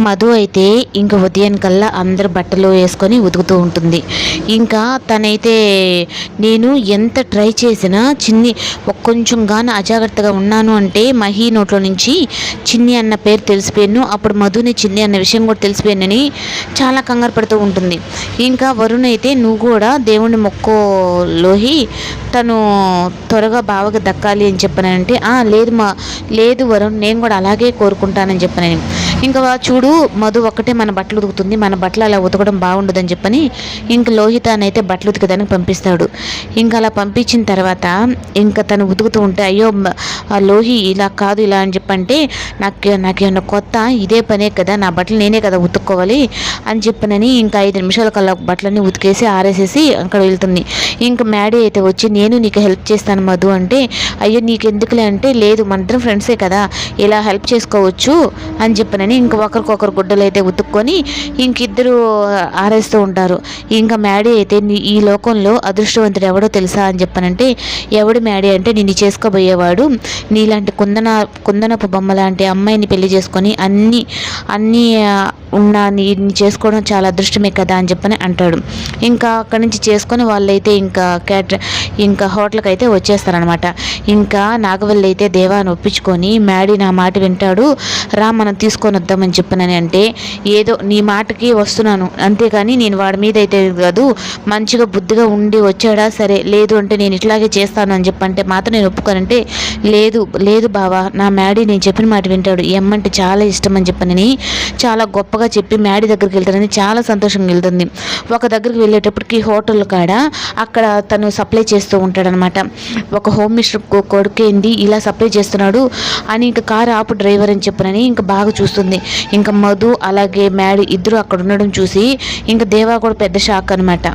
మధు అయితే ఇంక ఉదయం కల్లా అందరు బట్టలు వేసుకొని ఉతుకుతూ ఉంటుంది. ఇంకా తనైతే నేను ఎంత ట్రై చేసినా చిన్ని కొంచెం గాను అజాగ్రత్తగా ఉన్నాను అంటే మహి నోట్లో నుంచి చిన్ని అన్న పేరు తెలిసిపోయాను అప్పుడు మధుని చిన్ని అన్న విషయం కూడా తెలిసిపోయానని చాలా కంగారు పడుతూ ఉంటుంది. ఇంకా వరుణ్ అయితే నువ్వు కూడా దేవుని మొక్కలోహి తను త్వరగా బావకి దక్కాలి అని చెప్పానంటే లేదు మా లేదు వరుణ్ నేను కూడా అలాగే కోరుకుంటానని చెప్పాను ఇంకా చూడు మధు ఒక్కటే మన బట్టలు ఉతుకుతుంది. మన బట్టలు అలా ఉతకడం బాగుండదని చెప్పని ఇంక లోహితానైతే బట్టలు ఉతికడానికి పంపిస్తాడు. ఇంకా అలా పంపించిన తర్వాత ఇంకా తను ఉతుకుతూ ఉంటే అయ్యో ఆ లోహి ఇలా కాదు ఇలా అని చెప్పంటే నాకు నాకేమన్నా కొత్త ఇదే పనే కదా నా బట్టలు నేనే కదా ఉతుక్కోవాలి అని చెప్పనని ఇంకా ఐదు నిమిషాల కల్లా బట్టలన్నీ ఉతికేసి ఆరేసేసి అక్కడ వెళ్తుంది. ఇంకా మ్యాడీ అయితే వచ్చి నేను నీకు హెల్ప్ చేస్తాను మధు అంటే అయ్యో నీకు ఎందుకులే అంటే లేదు మన ఇద్దరం ఫ్రెండ్సే కదా ఇలా హెల్ప్ చేసుకోవచ్చు అని చెప్పనని ఇంకా ఒకరికొకరు గుడ్డలు అయితే ఉతుక్కొని ఇంకిద్దరు ఆరేస్తూ ఉంటారు. ఇంకా మ్యాడీ అయితే ఈ లోకంలో అదృష్టవంతుడు ఎవడో తెలుసా అని చెప్పనంటే ఎవడు మ్యాడీ అంటే నిన్ను చేసుకోబోయేవాడు. నీలాంటి కుందన కుందనపు బొమ్మ లాంటి అమ్మాయిని పెళ్ళి చేసుకొని అన్ని అన్ని ఉన్న నీ చేసుకోవడం చాలా అదృష్టమే కదా అని చెప్పని అంటాడు. ఇంకా అక్కడి నుంచి చేసుకొని వాళ్ళైతే ఇంకా క్యాటర్ ఇంకా హోటల్కి అయితే వచ్చేస్తారనమాట ఇంకా నాగవల్లి అయితే దేవాన్ని ఒప్పించుకొని మ్యాడీ నా మాట వింటాడు. రా మనం తీసుకొని వద్దామని చెప్పనని అంటే ఏదో నీ మాటకి వస్తున్నాను. అంతేకాని నేను వాడి మీద అయితే కాదు మంచిగా బుద్ధిగా ఉండి వచ్చాడా సరే లేదు అంటే నేను ఇట్లాగే చేస్తాను అని చెప్పంటే మాత్రం నేను ఒప్పుకోనంటే లేదు లేదు బావా నా మ్యాడీ నేను చెప్పిన మాట వింటాడు. ఎమ్మంటే చాలా ఇష్టం అని చెప్పనని చాలా గొప్పగా చెప్పి మ్యాడీ దగ్గరికి వెళ్తానని చాలా సంతోషంగా వెళ్తుంది. ఒక దగ్గరికి వెళ్ళేటప్పటికి హోటల్ కాడ అక్కడ తను సప్లై చేస్తూ ఉంటాడనమాట. ఒక హోమ్ మినిస్టర్ కొడుకేంది ఇలా సప్లై చేస్తున్నాడు అని ఇంకా కారు ఆపు డ్రైవర్ అని చెప్పనని ఇంకా బాగా చూస్తుంది. ఇంకా మధు అలాగే మ్యాడీ ఇద్దరు అక్కడ ఉండడం చూసి ఇంకా దేవా కూడా పెద్ద షాక్ అనమాట